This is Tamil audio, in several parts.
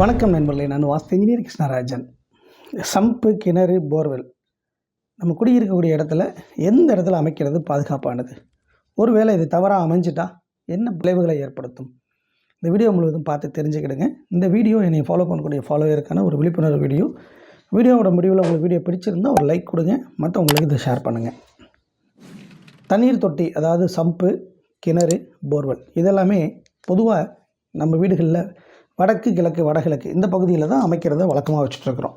வணக்கம் நண்பர்களே நான் வாஸ்து இன்ஜினியர் கிருஷ்ணராஜன். சம்பு கிணறு போர்வெல். நம்ம குடியிருக்கக்கூடிய இடத்துல எந்த இடத்துல அமைக்கிறது பாதுகாப்பானது? ஒருவேளை இது தவறாக அமைஞ்சிட்டா என்ன விளைவுகளை ஏற்படுத்தும்? இந்த வீடியோ முழுவதும் பார்த்து தெரிஞ்சுக்கிடுங்க. இந்த வீடியோ என்னை ஃபாலோ பண்ணக்கூடிய ஃபாலோவருக்கான ஒரு விழிப்புணர்வு வீடியோ. வீடியோவோட முடிவில் உங்களுக்கு வீடியோ பிடிச்சிருந்தா ஒரு லைக் கொடுங்க. மற்றவங்களுக்கு இதை ஷேர் பண்ணுங்கள் தண்ணீர் தொட்டி அதாவது சம்பு கிணறு போர்வெல் இதெல்லாமே பொதுவாக நம்ம வீடுகளில் வடக்கு கிழக்கு வடகிழக்கு இந்த பகுதியில் தான் அமைக்கிறத வழக்கமாக வச்சுட்ருக்குறோம்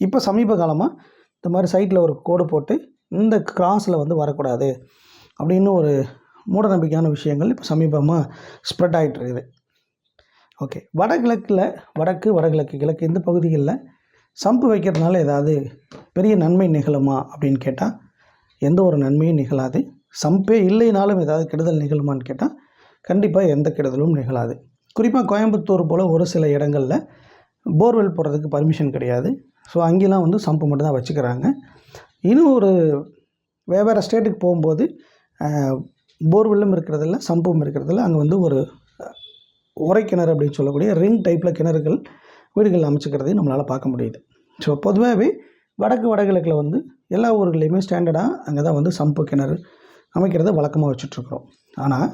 இப்போ சமீப காலமாக இந்த மாதிரி சைட்டில் ஒரு கோடு போட்டு இந்த கிராஸில் வந்து வரக்கூடாது அப்படின்னு ஒரு மூடநம்பிக்கையான விஷயங்கள் இப்போ சமீபமாக ஸ்ப்ரெட் ஆகிட்டு இருக்குது ஓகே வடகிழக்கில் வடக்கு வடகிழக்கு கிழக்கு இந்த பகுதிகளில் சம்பு வைக்கிறதுனால ஏதாவது பெரிய நன்மை நிகழுமா அப்படின்னு கேட்டால் எந்த ஒரு நன்மையும் நிகழாது. சம்பே இல்லைனாலும் ஏதாவது கெடுதல் நிகழுமான்னு கேட்டால் கண்டிப்பாக எந்த கெடுதலும் நிகழாது. குறிப்பாக கோயம்புத்தூர் போல் ஒரு சில இடங்களில் போர்வெல் போடுறதுக்கு பர்மிஷன் கிடையாது. ஸோ அங்கெல்லாம் வந்து சம்பு மட்டும் தான் வச்சுக்கிறாங்க. இன்னும் ஒரு வெவ்வேறு ஸ்டேட்டுக்கு போகும்போது போர்வெல்லும் இருக்கிறதில்ல சம்பும் இருக்கிறதில்ல. அங்கே வந்து ஒரு உரை கிணறு அப்படின்னு சொல்லக்கூடிய ரிங் டைப்பில் கிணறுகள் வீடுகள் அமைச்சிக்கிறதையும் நம்மளால் பார்க்க முடியுது. ஸோ பொதுவாகவே வடக்கு வடகிழக்கில் வந்து எல்லா ஊர்களையுமே ஸ்டாண்டர்டாக அங்கே தான் வந்து சம்பு கிணறு அமைக்கிறத வழக்கமாக வச்சுட்ருக்குறோம் ஆனால்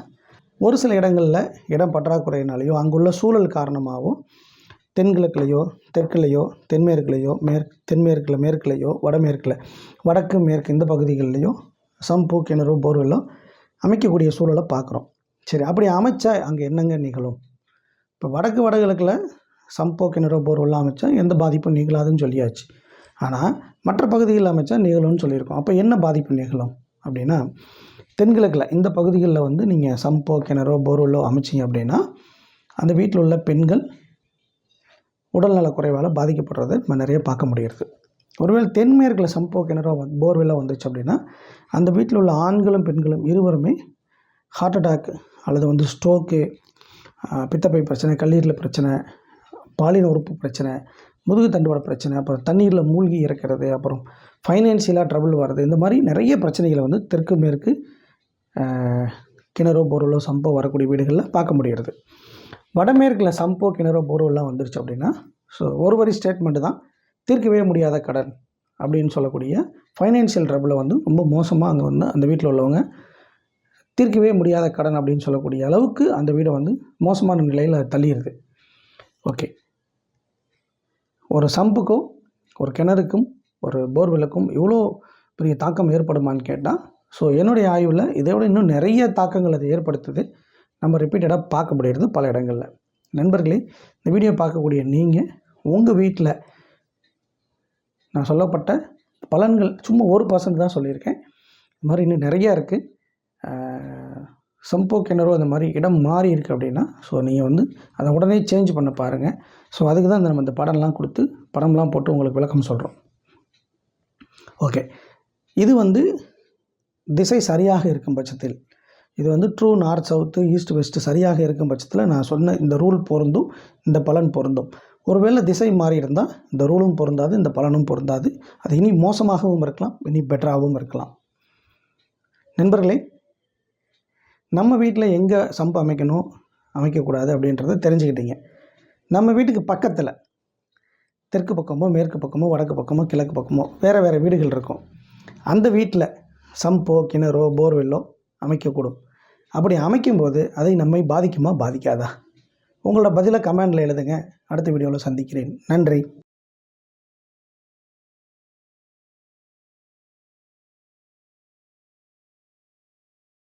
ஒரு சில இடங்களில் இடம் பற்றாக்குறையினாலேயோ அங்குள்ள சூழல் காரணமாகவோ தென்கிழக்குலையோ தெற்குலையோ தென்மேற்குலையோ மேற்கு தென்மேற்கில் மேற்குலையோ வடமேற்கில் வடக்கு மேற்கு இந்த பகுதிகள்லையோ சம்பு கிணறு போர்வெல்லோ அமைக்கக்கூடிய சூழலை பார்க்குறோம். சரி அப்படி அமைச்சா அங்கே என்னங்க நிகழும்? இப்போ வடக்கு வடகிழக்கில் சம்போ கிணறு போர்வெல்லாம் அமைச்சா எந்த பாதிப்பும் நிகழாதுன்னு சொல்லியாச்சு. ஆனால் மற்ற பகுதிகளில் அமைச்சா நிகழும்னு சொல்லியிருக்கோம். அப்போ என்ன பாதிப்பு நிகழும்? அப்படின்னா தென்கிழக்கில் இந்த பகுதிகளில் வந்து நீங்கள் சம்போ கிணறோ போர்வெல்லோ அமைச்சிங்க அப்படின்னா அந்த வீட்டில் உள்ள பெண்கள் உடல்நல குறைவால் பாதிக்கப்படுறதை நம்ம நிறைய பார்க்க முடியுது ஒருவேளை தென்மேற்கில் சம்போ கிணறோ போர்வெல்லாம் வந்துச்சு அப்படின்னா அந்த வீட்டில் உள்ள ஆண்களும் பெண்களும் இருவருமே ஹார்ட் அட்டாக் அல்லது வந்து ஸ்ட்ரோக்கு பித்தப்பை பிரச்சனை கல்லீரல் பிரச்சனை பாலின உறுப்பு பிரச்சனை முதுகு தண்டுவட பிரச்சனை அப்புறம் தண்ணீரில் மூழ்கி இறக்கிறது அப்புறம் ஃபைனான்சியலாக ட்ரபிள் வர்றது இந்த மாதிரி நிறைய பிரச்சனைகளை வந்து தெற்கு மேற்கு கிணறோ போர்வெல்லோ சம்போ வரக்கூடிய வீடுகளில் பார்க்க முடிகிறது. வடமேற்கில் சம்போ கிணறோ போர்வெல்லாம் வந்துருச்சு அப்படின்னா ஸோ ஒரு வரி ஸ்டேட்மெண்ட்டு தான் தீர்க்கவே முடியாத கடன் அப்படின்னு சொல்லக்கூடிய ஃபைனான்சியல் ட்ரபிளை வந்து ரொம்ப மோசமாக அங்கே வந்து அந்த வீட்டில் உள்ளவங்க தீர்க்கவே முடியாத கடன் அப்படின்னு சொல்லக்கூடிய அளவுக்கு அந்த வீடை வந்து மோசமான நிலையில் தள்ளிடுது. ஓகே ஒரு சம்புக்கும் ஒரு கிணறுக்கும் ஒரு போர்வெல்லுக்கும் இவ்வளோ பெரிய தாக்கம் ஏற்படுமான்னு கேட்டால் ஸோ என்னுடைய ஆய்வில் இதை விட இன்னும் நிறைய தாக்கங்கள் அது ஏற்படுத்துது. நம்ம ரிப்பீட்டடாக பார்க்க முடியறது பல இடங்களில். நண்பர்களே இந்த வீடியோ பார்க்கக்கூடிய நீங்கள் உங்கள் வீட்டில் நான் சொல்லப்பட்ட பலன்கள் சும்மா ஒரு பர்சன்ட் தான் சொல்லியிருக்கேன். இது மாதிரி இன்னும் நிறையா இருக்குது சம்போ கிணறோ அந்த மாதிரி இடம் மாறி இருக்குது அப்படின்னா ஸோ நீங்கள் வந்து அதை உடனே சேஞ்ச் பண்ண பாருங்கள் ஸோ அதுக்கு தான் நம்ம இந்த படம்லாம் கொடுத்து படம்லாம் போட்டு உங்களுக்கு விளக்கம் சொல்கிறோம் ஓகே இது வந்து திசை சரியாக இருக்கும் பட்சத்தில். இது வந்து true north south east west சரியாக இருக்கும் பட்சத்தில் நான் சொன்ன இந்த ரூல் பொருந்தும் இந்த பலன் பொருந்தும். ஒருவேளை திசை மாறி இருந்தால் இந்த ரூலும் பொருந்தாது இந்த பலனும் பொருந்தாது. அது இனி மோசமாகவும் இருக்கலாம் இனி பெட்டராகவும் இருக்கலாம். நண்பர்களே நம்ம வீட்டில் எங்கே சம்பு அமைக்கணும் அமைக்கக்கூடாது அப்படின்றத தெரிஞ்சுக்கிட்டீங்க. நம்ம வீட்டுக்கு பக்கத்தில் தெற்கு பக்கமோ மேற்கு பக்கமோ வடக்கு பக்கமோ கிழக்கு பக்கமோ வேறு வேறு வீடுகள் இருக்கும். அந்த வீட்டில் சம்போ கிணறோ போர்வெல்லோ அமைக்கக்கூடும். அப்படி அமைக்கும்போது அதை நம்மை பாதிக்குமா? பாதிக்காதா? உங்களோட பதிலை கமெண்டில் எழுதுங்க. அடுத்த வீடியோவில் சந்திக்கிறேன். நன்றி.